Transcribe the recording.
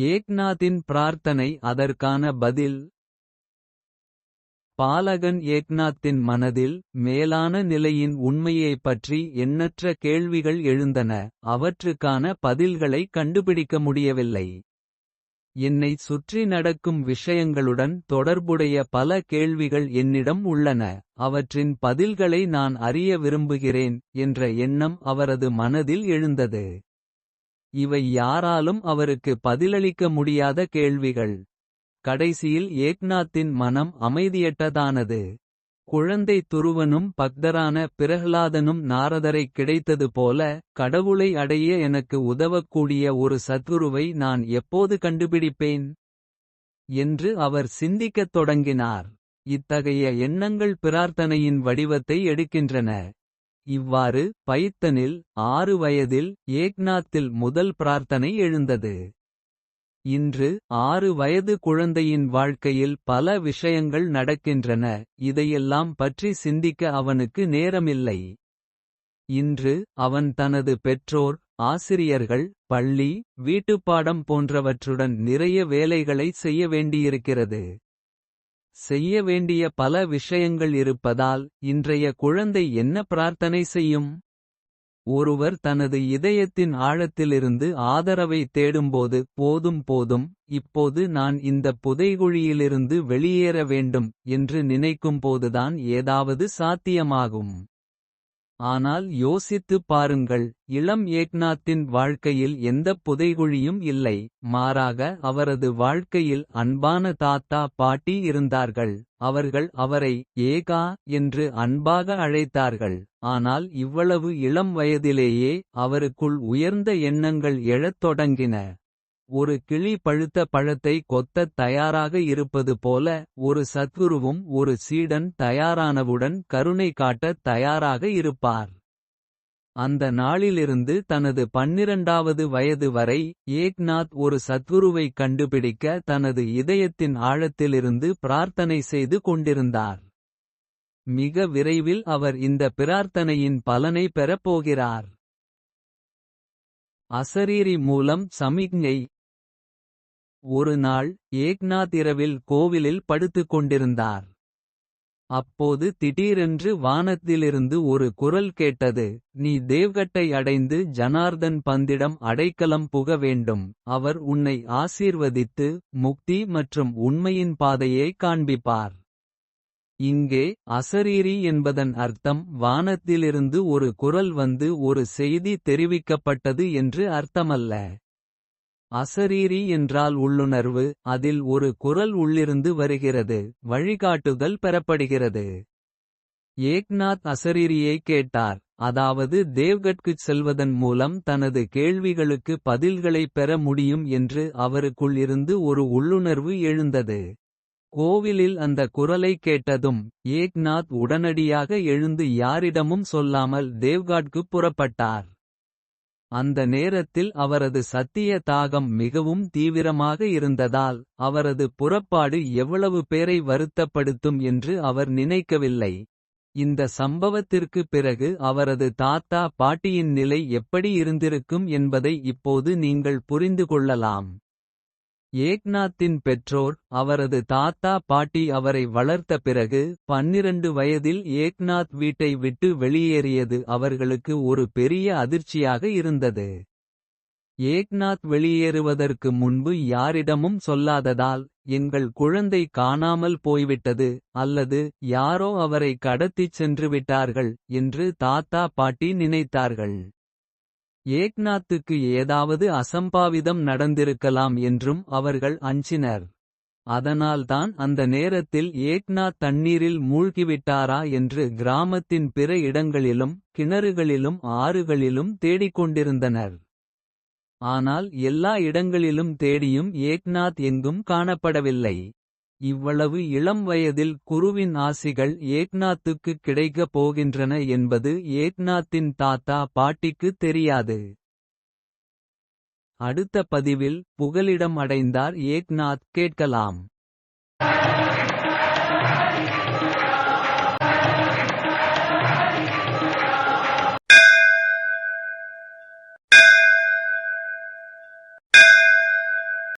ஏக்நாத்தின் பிரார்த்தனை அதற்கான பதில். பாலகன் ஏக்நாத்தின் மனதில் மேலான நிலையின் உண்மையைப் பற்றி எண்ணற்ற கேள்விகள் எழுந்தன. அவற்றுக்கான பதில்களை கண்டுபிடிக்க முடியவில்லை. என்னை சுற்றி நடக்கும் விஷயங்களுடன் தொடர்புடைய பல கேள்விகள் என்னிடம் உள்ளன. அவற்றின் பதில்களை நான் அறிய விரும்புகிறேன் என்ற எண்ணம் அவரது மனதில் எழுந்தது. இவை யாராலும் அவருக்கு பதிலளிக்க முடியாத கேள்விகள். கடைசியில் ஏக்நாத்தின் மனம் அமைதியற்றதானது. குழந்தை துருவனும் பக்தரான பிரஹ்லாதனும் நாரதரை கிடைத்தது போல கடவுளை அடைய எனக்கு உதவக்கூடிய ஒரு சத்குருவை நான் எப்போது கண்டுபிடிப்பேன்? என்று அவர் சிந்திக்கத் தொடங்கினார். இத்தகைய எண்ணங்கள் பிரார்த்தனையின் வடிவத்தை எடுக்கின்றன. இவ்வாறு பைத்தனில் ஆறு வயதில் ஏக்நாத்தில் முதல் பிரார்த்தனை எழுந்தது. இன்று ஆறு வயது குழந்தையின் வாழ்க்கையில் பல விஷயங்கள் நடக்கின்றன. இதையெல்லாம் பற்றி சிந்திக்க அவனுக்கு நேரமில்லை. இன்று அவன் தனது பெற்றோர் ஆசிரியர்கள் பள்ளி வீட்டுப்பாடம் போன்றவற்றுடன் நிறைய வேலைகளை செய்ய வேண்டியிருக்கிறது. செய்ய வேண்டிய பல விஷயங்கள் இருப்பதால் இன்றைய குழந்தை என்ன பிரார்த்தனை செய்யும்? ஒருவர் தனது இதயத்தின் ஆழத்திலிருந்து ஆதரவை தேடும்போது போதும் போதும் இப்போது நான் இந்த புதைகுழியிலிருந்து வெளியேற வேண்டும் என்று நினைக்கும்போதுதான் ஏதாவது சாத்தியமாகும். ஆனால் யோசித்துப் பாருங்கள் இளம் ஏக்நாத்தின் வாழ்க்கையில் எந்தப் புதைகுழியும் இல்லை மாறாக அவரது வாழ்க்கையில் அன்பான தாத்தா பாட்டி இருந்தார்கள் அவர்கள் அவரை ஏகா என்று அன்பாக அழைத்தார்கள் ஆனால் இவ்வளவு இளம் வயதிலேயே அவருக்குள் உயர்ந்த எண்ணங்கள் எழத் தொடங்கின. ஒரு கிளி பழுத்த பழத்தை கொத்தத் தயாராக இருப்பது போல ஒரு சத்குருவும் ஒரு சீடன் தயாரானவுடன் கருணை காட்டத் தயாராக இருப்பார். அந்த நாளிலிருந்து தனது பன்னிரண்டாவது வயது வரை ஏக்நாத் ஒரு சத்குருவை கண்டுபிடிக்க தனது இதயத்தின் ஆழத்திலிருந்து பிரார்த்தனை செய்து கொண்டிருந்தார். மிக விரைவில் அவர் இந்த பிரார்த்தனையின் பலனை பெறப்போகிறார் அசரீரி மூலம் சமிக்ஞை ஒரு நாள் ஏக்நாத் இரவில் கோவிலில் படுத்துக் கொண்டிருந்தார். அப்போது திடீரென்று வானத்திலிருந்து ஒரு குரல் கேட்டது நீ தேவ்கட்டை அடைந்து ஜனார்தன் பந்திடம் அடைக்கலம் புக வேண்டும். அவர் உன்னை ஆசீர்வதித்து முக்தி மற்றும் உண்மையின் பாதையை காண்பிப்பார். இங்கே அசரீரி என்பதன் அர்த்தம் வானத்திலிருந்து ஒரு குரல் வந்து ஒரு செய்தி தெரிவிக்கப்பட்டது என்று அர்த்தமல்ல. அசரீரி என்றால் உள்ளுணர்வு அதில் ஒரு குரல் உள்ளிருந்து வருகிறது வழிகாட்டுதல் பெறப்படுகிறது. ஏக்நாத் அசரீரியை கேட்டார் அதாவது தேவ்கட்குச் செல்வதன் மூலம் தனது கேள்விகளுக்கு பதில்களை பெற முடியும் என்று அவருக்குள் இருந்து ஒரு உள்ளுணர்வு எழுந்தது. கோவிலில் அந்த குரலை கேட்டதும் ஏக்நாத் உடனடியாக எழுந்து யாரிடமும் சொல்லாமல் தேவ்காட்குப் புறப்பட்டார். அந்த நேரத்தில் அவரது சத்திய தாகம் மிகவும் தீவிரமாக இருந்ததால் அவரது புறப்பாடு எவ்வளவு பேரை வருத்தப்படுத்தும் என்று அவர் நினைக்கவில்லை. இந்த சம்பவத்திற்கு பிறகு அவரது தாத்தா பாட்டியின் நிலை எப்படி இருந்திருக்கும் என்பதை இப்போது நீங்கள் புரிந்து கொள்ளலாம். ஏக்நாத்தின் பெற்றோர் அவரது தாத்தா பாட்டி அவரை வளர்த்த பிறகு பன்னிரண்டு வயதில் ஏக்நாத் வீட்டை விட்டு வெளியேறியது அவர்களுக்கு ஒரு பெரிய அதிர்ச்சியாக இருந்தது. ஏக்நாத் வெளியேறுவதற்கு முன்பு யாரிடமும் சொல்லாததால் எங்கள் குழந்தை காணாமல் போய்விட்டது அல்லது யாரோ அவரை கடத்திச் சென்றுவிட்டார்கள் என்று தாத்தா பாட்டி நினைத்தார்கள். ஏக்நாத்துக்கு ஏதாவது அசம்பாவிதம் நடந்திருக்கலாம் என்றும் அவர்கள் அஞ்சினர். அதனால்தான் அந்த நேரத்தில் ஏக்நாத் தண்ணீரில் மூழ்கிவிட்டாரா என்று கிராமத்தின் பிற இடங்களிலும் கிணறுகளிலும் ஆறுகளிலும் தேடிக்கொண்டிருந்தனர். ஆனால் எல்லா இடங்களிலும் தேடியும் ஏக்நாத் எங்கும் காணப்படவில்லை. இவ்வளவு இளம் வயதில் குருவின் ஆசிகள் ஏக்நாத்துக்கு கிடைக்கப் போகின்றன என்பது ஏக்நாத்தின் தாத்தா பாட்டிக்கு தெரியாது. அடுத்த பதிவில் புகலிடம் அடைந்தார் ஏக்நாத். கேட்கலாம்.